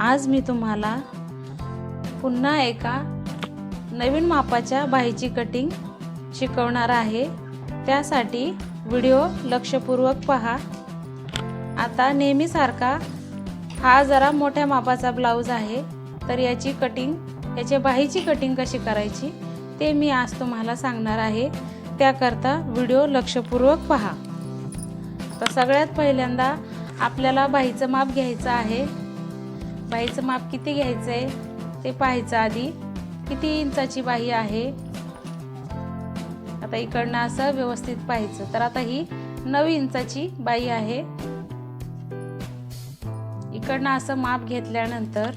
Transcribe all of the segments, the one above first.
आज मी तुम्हाला पुन्हा एका नवीन मापाच्या बाहीची कटिंग शिकवणार आहे. त्यासाठी व्हिडिओ लक्षपूर्वक पहा. आता नेहमीसारखा हा जरा मोठ्या मापाचा ब्लाऊज आहे. तर याची कटिंग याच्या बाहीची कटिंग कशी करायची ते मी आज तुम्हाला सांगणार आहे. त्याकरता व्हिडिओ लक्षपूर्वक पहा. तर सगळ्यात पहिल्यांदा आपल्याला बाहीचं माप घ्यायचं आहे. बाहीचं माप किती घ्यायचं आहे ते पाहायचं आधी. किती इंचाची बाही आहे? आता इकडनं असं व्यवस्थित पाहायचं. तर आता ही नऊ इंचाची बाई आहे. इकडनं असं माप घेतल्यानंतर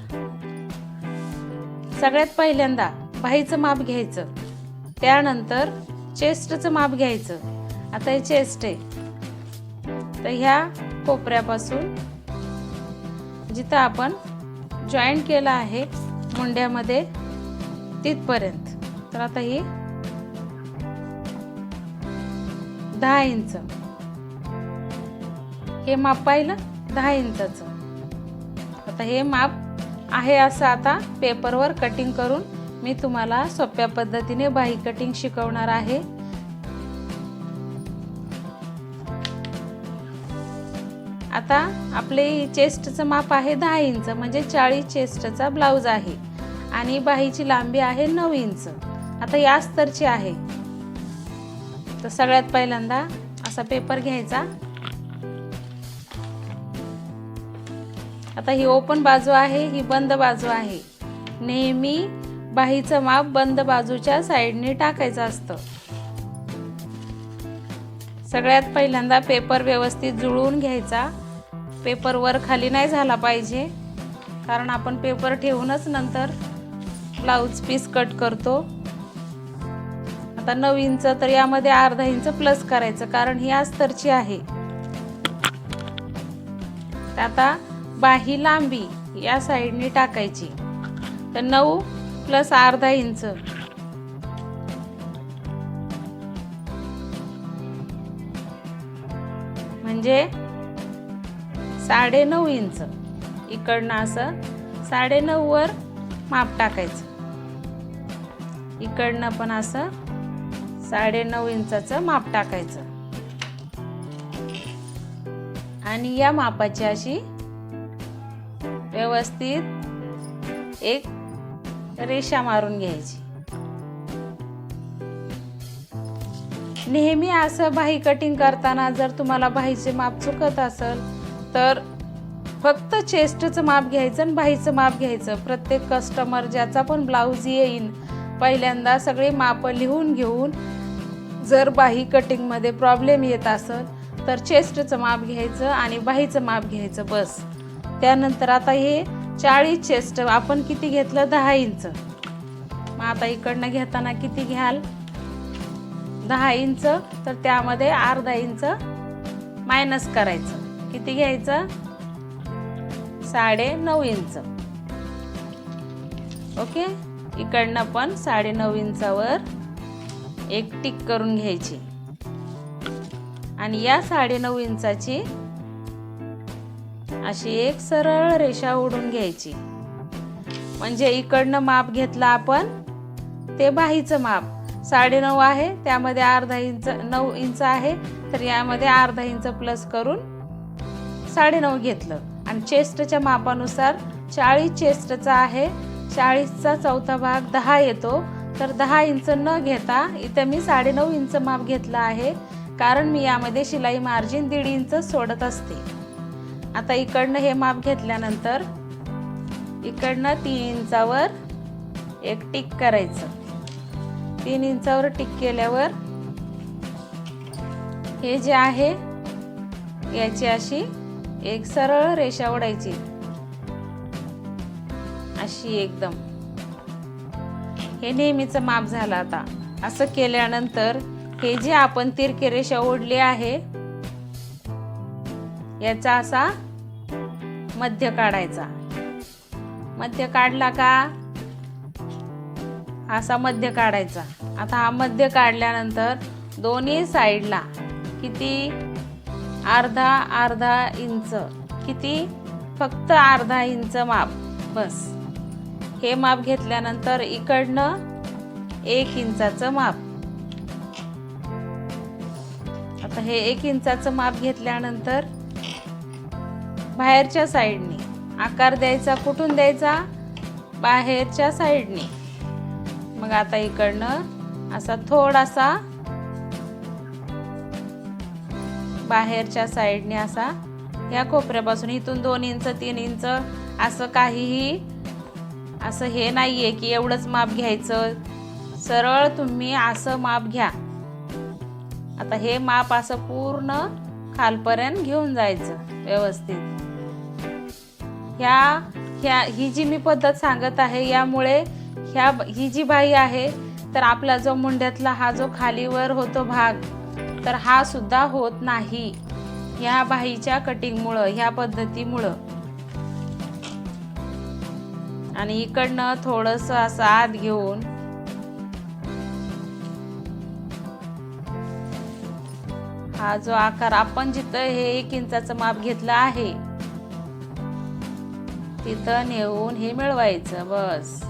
सगळ्यात पहिल्यांदा बाहीचं माप घ्यायचं. त्यानंतर चेस्टचं माप घ्यायचं. आता हे चेस्ट आहे. तर ह्या कोपऱ्यापासून जिथं आपण जॉईंट केलं आहे मुंड्यामध्ये तिथपर्यंत. तर आता ही दहा इंच. हे माप पाहिलं? दहा इंचाचं. आता हे माप आहे असं आता पेपरवर कटिंग करून मी तुम्हाला सोप्या पद्धतीने बाही कटिंग शिकवणार आहे. आता आपले चेस्टचं माप आहे दहा इंच म्हणजे चाळीस चेस्टचा ब्लाऊज आहे. आणि बाहीची लांबी आहे नऊ इंच. आता या स्तरची आहे. तर सगळ्यात पहिल्यांदा असा पेपर घ्यायचा. आता ही ओपन बाजू आहे ही बंद बाजू आहे. नेहमी बाहीचं माप बंद बाजूच्या साईडने टाकायचं असतं. सगळ्यात पहिल्यांदा पेपर व्यवस्थित जुळवून घ्यायचा. पेपर वर खाली नाही झाला पाहिजे. कारण आपण पेपर ठेवूनच नंतर ब्लाऊज पीस कट करतो. आता नऊ इंच तर यामध्ये अर्धा इंच प्लस करायचं कारण ही अस्तरची आहे. आता बाही लांबी या साईडने टाकायची. तर नऊ प्लस अर्धा इंच. म्हणजे साडेनऊ इंच. इकडनं असं साडेनऊवर माप टाकायचं. इकडनं पण असं साडेनऊ इंचाचं माप टाकायचं. आणि या मापाची अशी व्यवस्थित एक रेषा मारून घ्यायची. नेहमी असं बाही कटिंग करताना जर तुम्हाला बाहीचे माप चुकत असेल तर फक्त चेस्टचं माप घ्यायचं आणि बाहीचं माप घ्यायचं. प्रत्येक कस्टमर ज्याचा पण ब्लाऊज येईन पहिल्यांदा सगळे माप लिहून घेऊन जर बाही कटिंगमध्ये प्रॉब्लेम येत असेल तर चेस्टचं माप घ्यायचं आणि बाहीचं माप घ्यायचं बस. त्यानंतर आता हे चाळीस चेस्ट आपण किती घेतलं? दहा इंच. मग आता इकडनं घेताना किती घ्याल? दहा इंच तर त्यामध्ये अर्धा इंच मायनस करायचं. किती घ्यायचं? साडे नऊ इंच. ओके? इकडनं पण साडे नऊ इंचावर एक टिक करून घ्यायची. आणि या साडे नऊ इंचाची अशी एक सरळ रेषा ओढून घ्यायची. म्हणजे इकडनं माप घेतलं आपण ते बाहीचं माप. साडेनऊ आहे त्यामध्ये अर्धा इंच नऊ इंच आहे तर यामध्ये अर्धा इंच प्लस करून साडेनऊ घेतलं. आणि चेस्टच्या मापानुसार चाळीस चेस्टचा आहे. चाळीसचा चौथा भाग दहा येतो. तर दहा इंच न घेता इथं मी साडेनऊ इंच माप घेतलं आहे. कारण मी यामध्ये शिलाई मार्जिन दीड इंच सोडत असते. आता इकडनं हे माप घेतल्यानंतर इकडनं तीन इंचावर एक टिक करायचं. तीन इंचावर टिक केल्यावर हे जे आहे याची अशी एक सरळ रेषा ओढायची. अशी एकदम. हे नेहमीचं माप झालं आता. असं केल्यानंतर हे जे आपण तिरके रेषा ओढली आहे याचा असा मध्य काढायचा. मध्य काढला का? असा मध्य काढायचा. आता हा मध्य काढल्यानंतर दोन्ही साईडला किती? अर्धा अर्धा इंच. किती? फक्त अर्धा इंच माप. बस. हे माप घेतल्यानंतर इकडनं एक इंचाचं माप. आता हे एक इंचाचं माप घेतल्यानंतर बाहेरच्या साईडने. आकार द्यायचा कुठून द्यायचा? बाहेरच्या साईडने. मग आता इकडनं असा थोडासा बाहेरच्या साईडने असा या कोपऱ्यापासून इथून दोन इंच तीन इंच असं काहीही असं हे नाही आहे की एवढंच माप घ्यायचं. सरळ तुम्ही असं माप घ्या. आता हे माप असं पूर्ण खालपर्यंत घेऊन जायचं व्यवस्थित. ह्या ह्या ही जी मी पद्धत सांगत आहे यामुळे ह्या ही जी बाई आहे तर आपला जो मुंड्यातला हा जो खालीवर होतो भाग तर हा सुद्धा होत नाही. ह्या बाईच्या कटिंगमुळं ह्या पद्धतीमुळं. आणि इकडनं थोडंसं असं आत घेऊन. हा जो आकार आपण जिथं हे एक इंचाचं माप घेतलं आहे तिथं नेऊन हे मिळवायचं बस.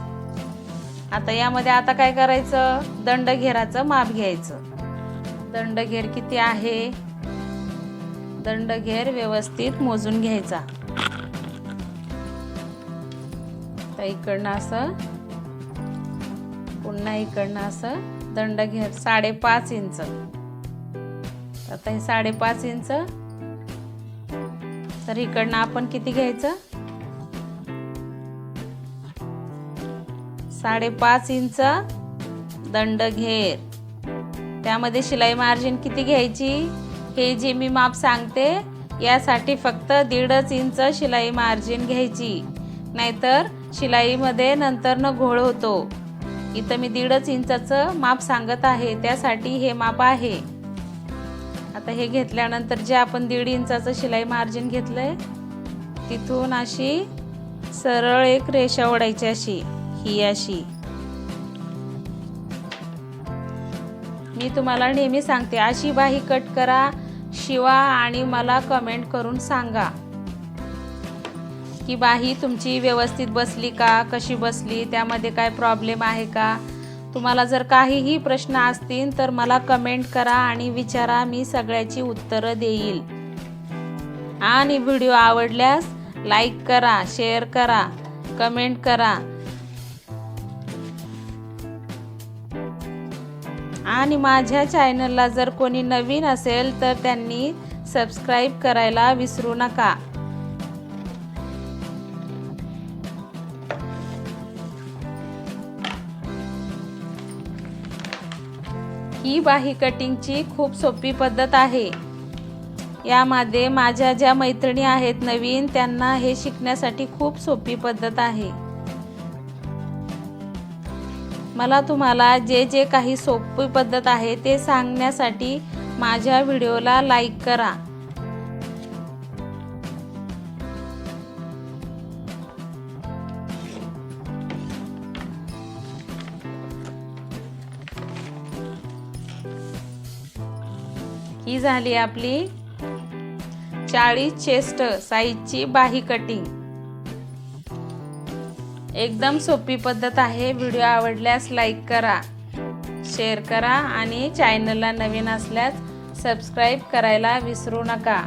आता यामध्ये आता काय करायचं? दंडघेराचं माप घ्यायचं. दंडघेर किती आहे? दंडघेर व्यवस्थित मोजून घ्यायचा. तर इकडनं असं पुन्हा इकडनं असं दंडघेर साडेपाच इंच. आता हे साडेपाच इंच. तर इकडनं आपण किती घ्यायचं? साडेपाच इंच दंड घेर त्यामध्ये शिलाई मार्जिन किती घ्यायची हे जे मी माप सांगते यासाठी फक्त दीडच इंच शिलाई मार्जिन घ्यायची. नाहीतर शिलाईमध्ये नंतर न घोळ होतो. इथं मी दीडच इंचाचं माप सांगत आहे त्यासाठी हे माप आहे. आता हे घेतल्यानंतर जे आपण दीड इंचाचं शिलाई मार्जिन घेतलंय तिथून अशी सरळ एक रेषा ओढायची अशी ही अशी. मी तुम्हाला नेहमी सांगते अशी बाही कट करा शिवा आणि मला कमेंट करून सांगा. की बाही तुमची व्यवस्थित बसली का? कशी बसली? त्यामध्ये काय प्रॉब्लेम आहे का? तुम्हाला जर काहीही प्रश्न असतील तर मला कमेंट करा आणि विचारा मी सगळ्याची उत्तरं देईल. आणि व्हिडिओ आवडल्यास लाईक करा शेअर करा कमेंट करा. आणि माझ्या चॅनलला जर कोणी नवीन असेल तर त्यांनी सबस्क्राईब करायला विसरू नका. ही बाही कटिंगची खूप सोपी पद्धत आहे. यामध्ये माझ्या ज्या मैत्रिणी आहेत नवीन त्यांना हे शिकण्यासाठी खूप सोपी पद्धत आहे. मला तुम्हाला जे जे काही सोपी पद्धत आहे ते सांगण्यासाठी माझ्या व्हिडिओला लाईक करा. ही झाली आपली चाळीस चेस्ट साईजची बाही कटिंग एकदम सोपी पद्धत आहे. व्हिडिओ आवडल्यास लाईक करा शेअर करा आणि चॅनलला नवीन असल्यास सबस्क्राईब करायला विसरू नका.